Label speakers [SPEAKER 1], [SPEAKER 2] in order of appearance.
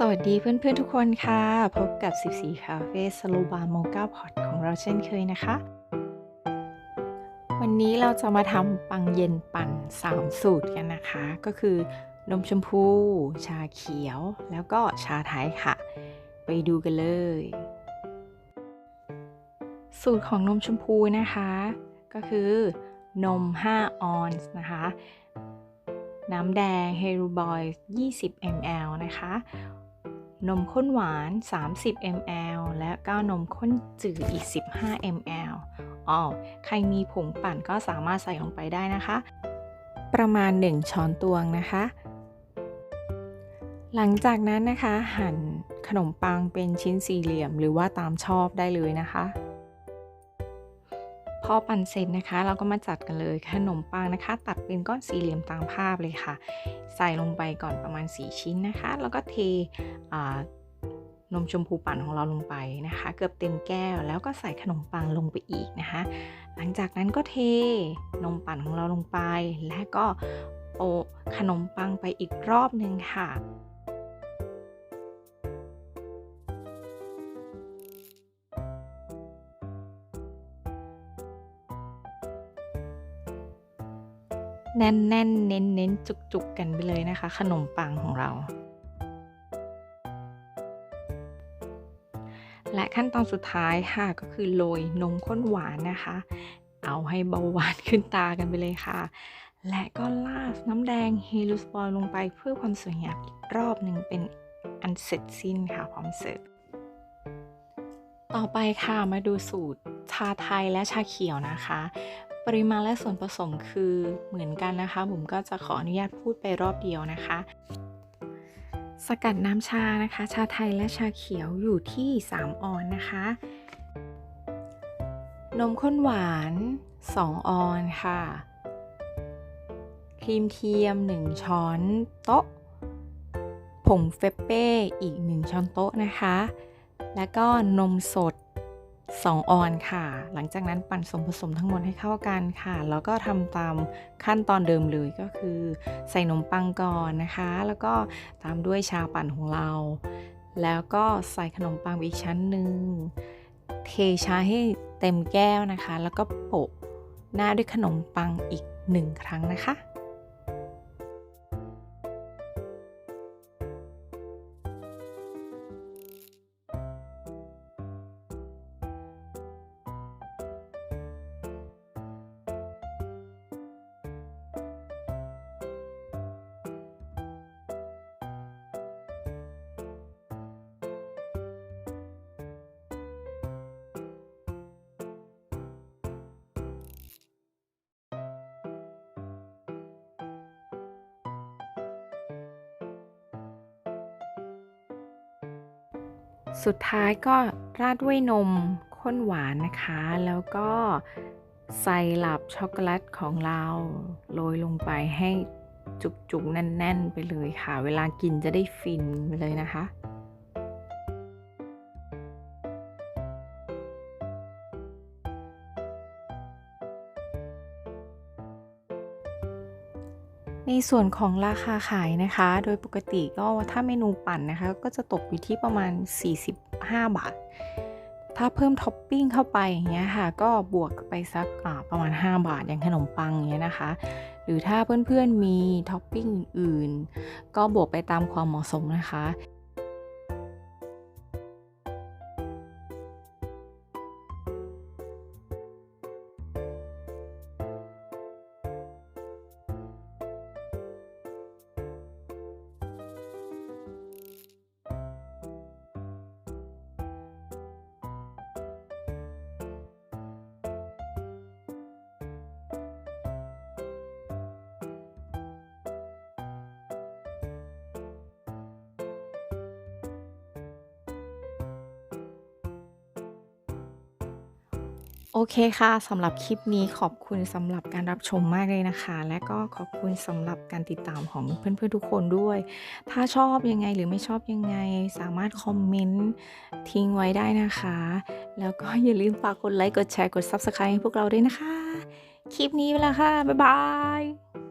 [SPEAKER 1] สวัสดีเพื่อนๆทุกคนค่ะ พบกับ 14 คาเฟ่สโลบาร์โมกาพอตของเราเช่นเคยนะคะ วันนี้เราจะมาทำปังเย็นปั่น 3 สูตรกันนะคะ ก็คือนมชมพู ชาเขียว แล้วก็ชาไทยค่ะ ไปดูกันเลย สูตรของนมชมพูนะคะ ก็คือนม 5 ออนซ์นะคะ น้ำแดงเฮรูบอย 20 ml นะคะ นมข้นหวาน 30 ml และก็นมข้นจืดอีก 15 ml อ๋อ ใครมีผงปั่นก็สามารถใส่ลงไปได้นะคะ ประมาณ 1 ช้อนตวงนะคะ หลังจากนั้นนะคะ หั่นขนมปังเป็นชิ้นสี่เหลี่ยมหรือว่าตามชอบได้เลยนะคะ พอปั่นเสร็จนะคะ เราก็มาจัดกันเลยขนมปังนะคะ ตัดเป็นก้อนสี่เหลี่ยมตามภาพเลยค่ะ ใส่ลงไปก่อนประมาณ 4 ชิ้นนะคะ แล้วก็เทนมชมพูปั่นของเราลงไปนะคะ เกือบเต็มแก้วแล้วก็ใส่ขนมปังลงไปอีกนะคะ หลังจากนั้นก็เทนมปั่นของเราลงไป และก็โปะขนมปังไปอีกรอบหนึ่งค่ะ แน่นแน่นเน้นเน้นจุกจุกกันไปเลยนะคะ ขนมปังของเรา และขั้นตอนสุดท้ายค่ะก็คือโรยนมข้นหวานนะคะ เอาให้เบาหวานขึ้นตากันไปเลยค่ะ และก็ลาดน้ำแดงเฮลูสบอลลงไปเพื่อความสวยงามอีกรอบหนึ่งเป็นอันเสร็จสิ้นค่ะพร้อมเสิร์ฟต่อไปค่ะมาดูสูตรชาไทยและชาเขียวนะคะ ปริมาณและส่วนผสมคือเหมือนกันนะคะผมก็จะขออนุญาตพูดไปรอบเดียวนะคะ สกัดน้ำชานะคะ ชาไทยและชาเขียวอยู่ที่ 3 ออนนะคะ นมข้นหวาน 2 ออนค่ะ ครีมเทียม 1 ช้อนโต๊ะ ผงเฟปเป้อีก 1 ช้อนโต๊ะนะคะ แล้วก็นมสด 2 ออนค่ะ หลังจากนั้นปั่นส่วนผสมทั้งหมดให้เข้ากันค่ะ แล้วก็ทำตามขั้นตอนเดิมเลยก็คือ ใส่นมปังก่อนนะคะ แล้วก็ตามด้วยชาปั่นของเรา แล้วก็ใส่ขนมปังอีกชั้นหนึ่ง เทชาให้เต็มแก้วนะคะ แล้วก็โปะหน้าด้วยขนมปังอีกหนึ่งครั้งนะคะ สุดท้ายก็ราดด้วยนมข้นหวานนะคะ แล้วก็ใส่หลับช็อกโกแลตของเราโรยลงไปให้จุกๆ แน่น ๆ ไปเลยค่ะ เวลากินจะได้ฟินไปเลยนะคะ ในส่วนของราคาขายนะคะ โดยปกติก็ถ้าเมนูปั่นนะคะ ก็จะตกอยู่ที่ประมาณ 45 บาท ถ้าเพิ่มท็อปปิ้งเข้าไปอย่างเงี้ยค่ะ ก็บวกไปสักประมาณ 5 บาทอย่างขนมปังอย่างเงี้ยนะคะ หรือถ้าเพื่อนๆมีท็อปปิ้งอื่นๆก็บวกไปตามความเหมาะสมนะคะ โอเคค่ะสำหรับคลิปนี้ขอบคุณสำหรับการรับชมมากเลยนะคะ และก็ขอบคุณสำหรับการติดตามของเพื่อนๆทุกคนด้วย ถ้าชอบยังไงหรือไม่ชอบยังไง สามารถคอมเมนต์ทิ้งไว้ได้นะคะ แล้วก็อย่าลืมฝากกดไลค์กดแชร์กด Subscribe ให้พวกเราด้วยนะคะ คลิปนี้ไปแล้วค่ะ บ๊ายบาย